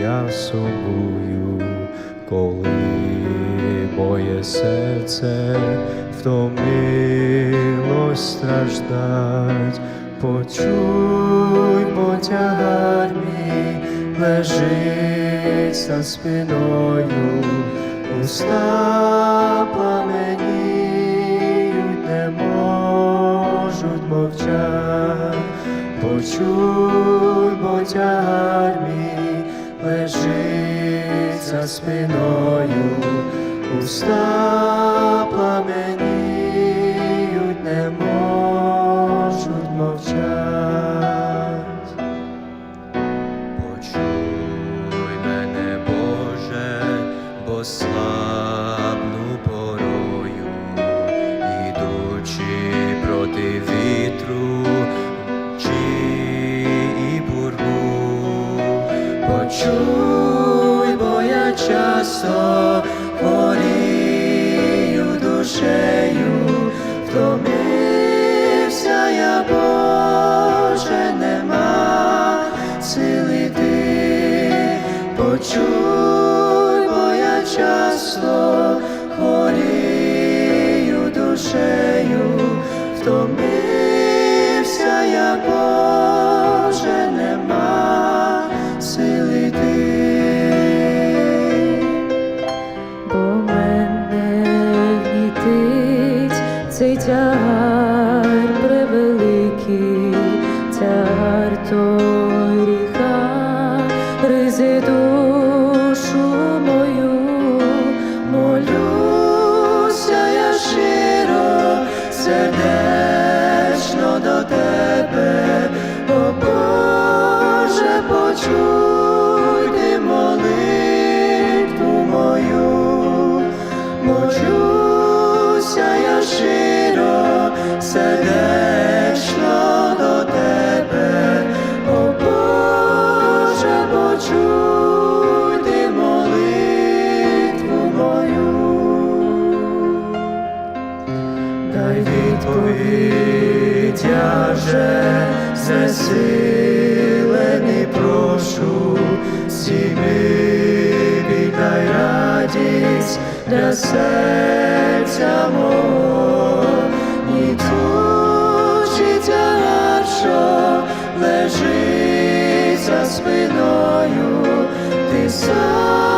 я собою, коли моє серце втомилось страждать, почуй, бо тягар мій лежить за спиною, уста пламеніють, не можуть мовчать. Почуй, бо тягар мій лежить за спиною, уста пламеніють, не можуть мовчать. Почуй мене, Боже, бо слабну Почуй, бо я часто хворію душею, втомився я, Боже, нема сили ти, Почуй, бо я часто сердечно до тебе, о Боже, почуй ти молитву мою, молюся я щиро, сердечно Дай відповідь, я же знесилений прошу, сіми віддай радість для серця мого, лежить за спиною, ти сам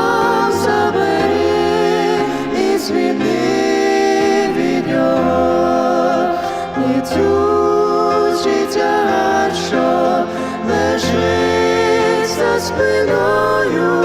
і тучі тягар, що лежить за спиною,